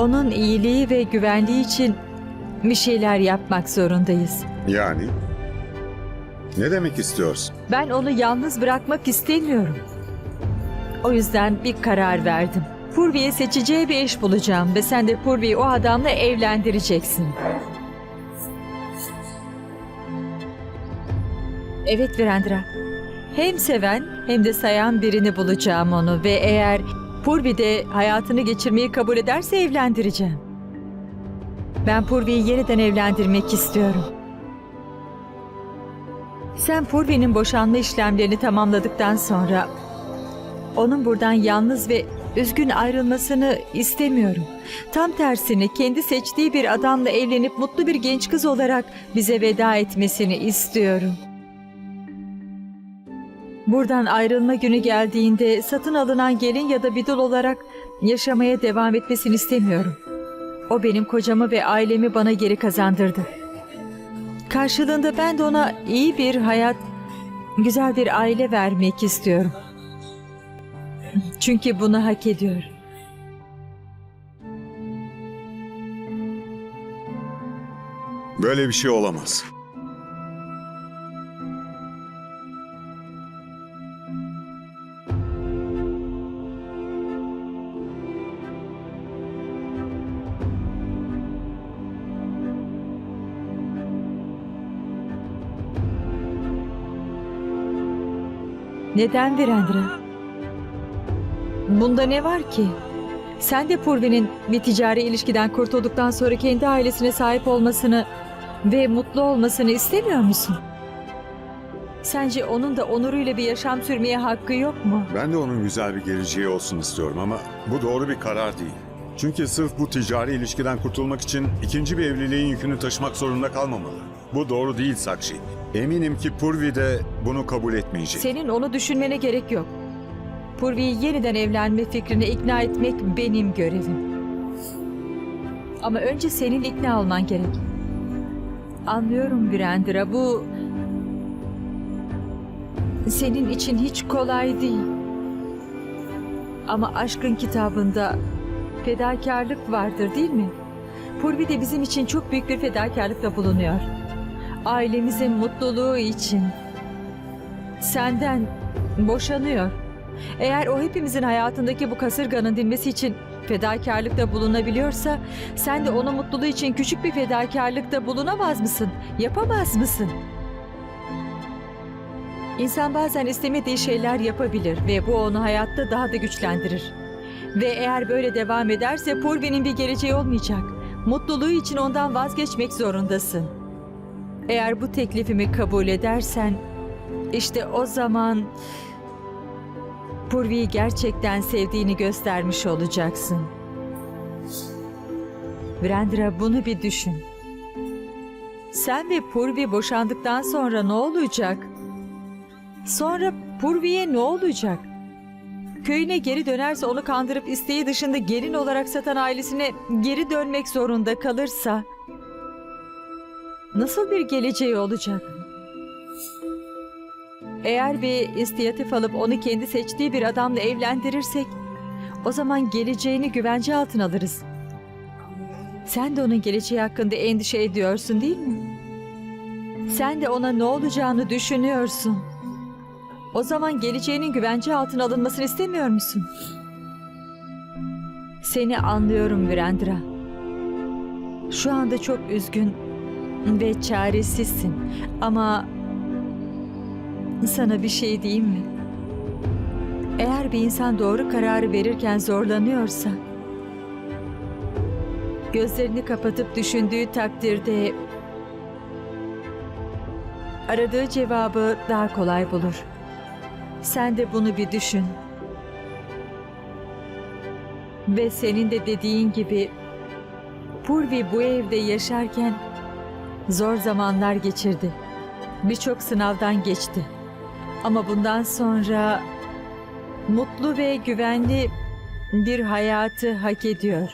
Onun iyiliği ve güvenliği için bir şeyler yapmak zorundayız. Yani? Ne demek istiyorsun? Ben onu yalnız bırakmak istemiyorum. O yüzden bir karar verdim. Purvi'ye seçeceği bir eş bulacağım ve sen de Purvi'yi o adamla evlendireceksin. Evet Virendra. Hem seven hem de sayan birini bulacağım onu ve eğer Purvi de hayatını geçirmeyi kabul ederse evlendireceğim. Ben Purvi'yi yeniden evlendirmek istiyorum. Sen Purvi'nin boşanma işlemlerini tamamladıktan sonra onun buradan yalnız ve üzgün ayrılmasını istemiyorum. Tam tersine kendi seçtiği bir adamla evlenip mutlu bir genç kız olarak bize veda etmesini istiyorum. Buradan ayrılma günü geldiğinde satın alınan gelin ya da bidul olarak yaşamaya devam etmesini istemiyorum. O benim kocamı ve ailemi bana geri kazandırdı. Karşılığında ben de ona iyi bir hayat, güzel bir aile vermek istiyorum. Çünkü bunu hak ediyor. Böyle bir şey olamaz. Neden Virendra? Bunda ne var ki? Sen de Purvi'nin bir ticari ilişkiden kurtulduktan sonra kendi ailesine sahip olmasını ve mutlu olmasını istemiyor musun? Sence onun da onuruyla bir yaşam sürmeye hakkı yok mu? Ben de onun güzel bir geleceği olsun istiyorum ama bu doğru bir karar değil. Çünkü sırf bu ticari ilişkiden kurtulmak için ikinci bir evliliğin yükünü taşımak zorunda kalmamalı. Bu doğru değil Sakshi. Eminim ki Purvi de bunu kabul etmeyecek. Senin onu düşünmene gerek yok. Purvi'yi yeniden evlenme fikrine ikna etmek benim görevim. Ama önce senin ikna olman gerek. Anlıyorum Virendra, bu senin için hiç kolay değil. Ama aşkın kitabında fedakarlık vardır değil mi? Purvi de bizim için çok büyük bir fedakarlıkta bulunuyor. Ailemizin mutluluğu için senden boşanıyor. Eğer o hepimizin hayatındaki bu kasırganın dinmesi için fedakarlıkta bulunabiliyorsa sen de onun mutluluğu için küçük bir fedakarlıkta bulunamaz mısın? Yapamaz mısın? İnsan bazen istemediği şeyler yapabilir ve bu onu hayatta daha da güçlendirir. Ve eğer böyle devam ederse Purvi'nin bir geleceği olmayacak. Mutluluğu için ondan vazgeçmek zorundasın. Eğer bu teklifimi kabul edersen işte o zaman Purvi'yi gerçekten sevdiğini göstermiş olacaksın. Virendra bunu bir düşün. Sen ve Purvi boşandıktan sonra ne olacak? Sonra Purvi'ye ne olacak? Köyüne geri dönerse onu kandırıp isteği dışında gelin olarak satan ailesine geri dönmek zorunda kalırsa nasıl bir geleceği olacak? Eğer bir istiyatif alıp onu kendi seçtiği bir adamla evlendirirsek o zaman geleceğini güvence altına alırız. Sen de onun geleceği hakkında endişe ediyorsun değil mi? Sen de ona ne olacağını düşünüyorsun. O zaman geleceğinin güvence altına alınmasını istemiyor musun? Seni anlıyorum Virendra. Şu anda çok üzgün ve çaresizsin ama sana bir şey diyeyim mi? Eğer bir insan doğru kararı verirken zorlanıyorsa, gözlerini kapatıp düşündüğü takdirde aradığı cevabı daha kolay bulur. Sen de bunu bir düşün. Ve senin de dediğin gibi Purvi bu evde yaşarken zor zamanlar geçirdi. Birçok sınavdan geçti. Ama bundan sonra mutlu ve güvenli bir hayatı hak ediyor.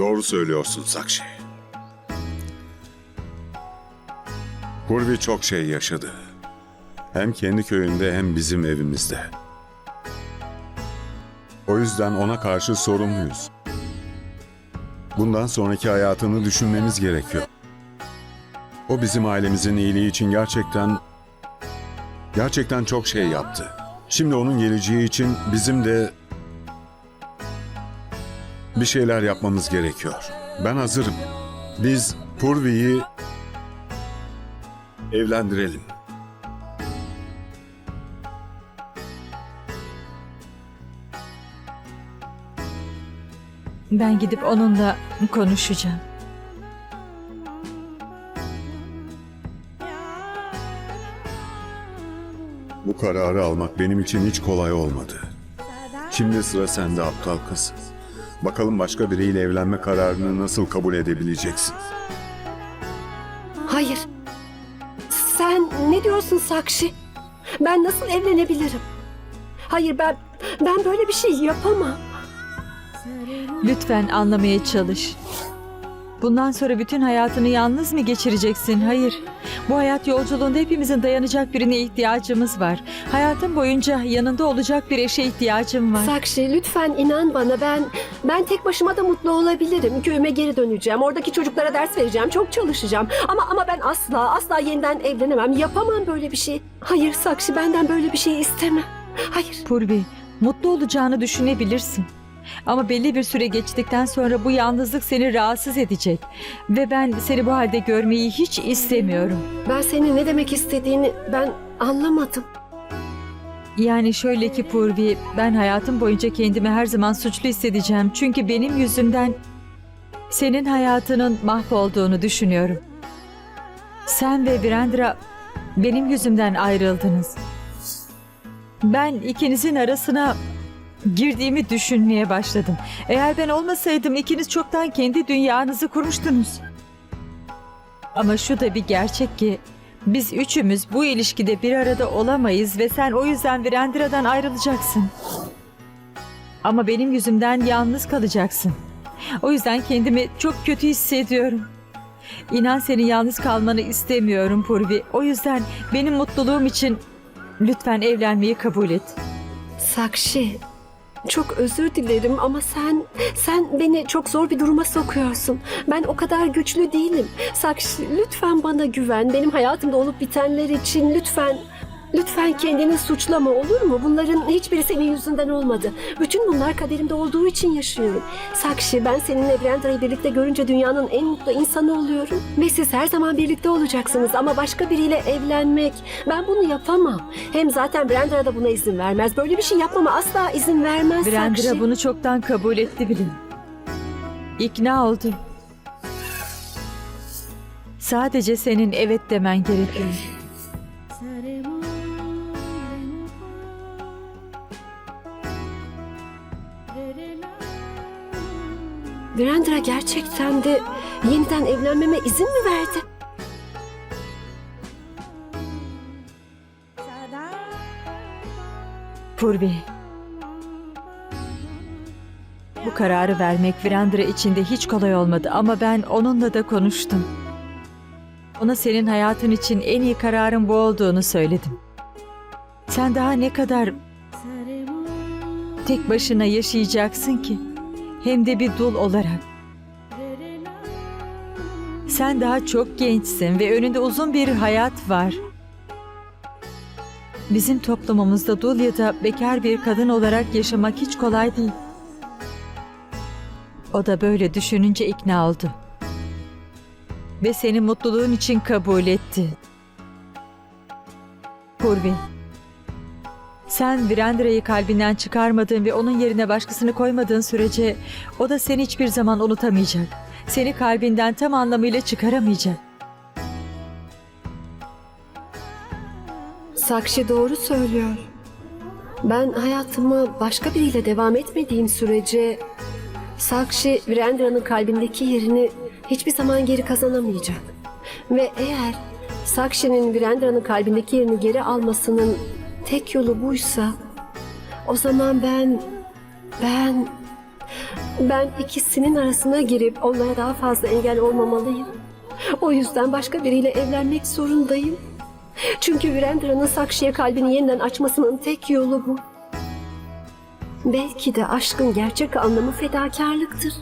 Doğru söylüyorsun Sakşi. Purvi çok şey yaşadı. Hem kendi köyünde hem bizim evimizde. O yüzden ona karşı sorumluyuz. Bundan sonraki hayatını düşünmemiz gerekiyor. O bizim ailemizin iyiliği için gerçekten gerçekten çok şey yaptı. Şimdi onun geleceği için bizim de bir şeyler yapmamız gerekiyor. Ben hazırım. Biz Purvi'yi evlendirelim. Ben gidip onunla konuşacağım. Bu kararı almak benim için hiç kolay olmadı. Şimdi sıra sende aptal kız. Bakalım başka biriyle evlenme kararını nasıl kabul edebileceksin? Hayır. Sen ne diyorsun Sakşi? Ben nasıl evlenebilirim? Hayır ben ben böyle bir şey yapamam. Lütfen anlamaya çalış. Bundan sonra bütün hayatını yalnız mı geçireceksin? Hayır. Bu hayat yolculuğunda hepimizin dayanacak birine ihtiyacımız var. Hayatın boyunca yanında olacak bir eşe ihtiyacım var. Sakşi lütfen inan bana ben ben tek başıma da mutlu olabilirim. Köyüme geri döneceğim. Oradaki çocuklara ders vereceğim. Çok çalışacağım. Ama ama ben asla asla yeniden evlenemem. Yapamam böyle bir şey. Hayır Sakşi benden böyle bir şey isteme. Hayır. Purvi, mutlu olacağını düşünebilirsin. Ama belli bir süre geçtikten sonra bu yalnızlık seni rahatsız edecek. Ve ben seni bu halde görmeyi hiç istemiyorum. Ben senin ne demek istediğini ben anlamadım. Yani şöyle ki Purvi, ben hayatım boyunca kendimi her zaman suçlu hissedeceğim. Çünkü benim yüzümden senin hayatının mahvolduğunu düşünüyorum. Sen ve Virendra benim yüzümden ayrıldınız. Ben ikinizin arasına girdiğimi düşünmeye başladım. Eğer ben olmasaydım ikiniz çoktan kendi dünyanızı kurmuştunuz. Ama şu da bir gerçek ki biz üçümüz bu ilişkide bir arada olamayız ve sen o yüzden Virendra'dan ayrılacaksın. Ama benim yüzümden yalnız kalacaksın. O yüzden kendimi çok kötü hissediyorum. İnan senin yalnız kalmanı istemiyorum Purvi. O yüzden benim mutluluğum için lütfen evlenmeyi kabul et. Sakşi, çok özür dilerim ama sen sen beni çok zor bir duruma sokuyorsun. Ben o kadar güçlü değilim. Sakşi, lütfen bana güven. Benim hayatımda olup bitenler için lütfen Lütfen kendini suçlama olur mu? Bunların hiçbiri senin yüzünden olmadı. Bütün bunlar kaderimde olduğu için yaşıyorum. Sakşi ben seninle Brendra'yı birlikte görünce dünyanın en mutlu insanı oluyorum. Ve siz her zaman birlikte olacaksınız ama başka biriyle evlenmek ben bunu yapamam. Hem zaten Brandra da buna izin vermez. Böyle bir şey yapmama asla izin vermez Virendra Sakşi. bunu çoktan kabul etti bile. İkna oldu. Sadece senin evet demen gerekiyor. Brandra gerçekten de yeniden evlenmeme izin mi verdi? Purvi. Bu kararı vermek Virendra için de hiç kolay olmadı ama ben onunla da konuştum. Ona senin hayatın için en iyi kararın bu olduğunu söyledim. Sen daha ne kadar tek başına yaşayacaksın ki? Hem de bir dul olarak. Sen daha çok gençsin ve önünde uzun bir hayat var. Bizim toplumumuzda dul ya da bekar bir kadın olarak yaşamak hiç kolay değil. O da böyle düşününce ikna oldu. Ve seni mutluluğun için kabul etti. Purvi. Sen Virendra'yı kalbinden çıkarmadığın ve onun yerine başkasını koymadığın sürece o da seni hiçbir zaman unutamayacak. Seni kalbinden tam anlamıyla çıkaramayacak. Sakşi doğru söylüyor. Ben hayatıma başka biriyle devam etmediğim sürece Sakshi Virendra'nın kalbindeki yerini hiçbir zaman geri kazanamayacak. Ve eğer Sakshi'nin Virendra'nın kalbindeki yerini geri almasının tek yolu buysa o zaman ben ben ben ikisinin arasına girip onlara daha fazla engel olmamalıyım. O yüzden başka biriyle evlenmek zorundayım. Çünkü Virendra'nın Sakshi'ye kalbini yeniden açmasının tek yolu bu. Belki de aşkın gerçek anlamı fedakarlıktır.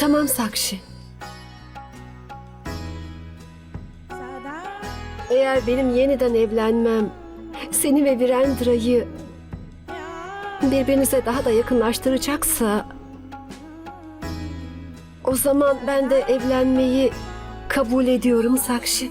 Tamam Sakshi. Eğer benim yeniden evlenmem seni ve Virendra'yı birbirinize daha da yakınlaştıracaksa o zaman ben de evlenmeyi kabul ediyorum Sakshi.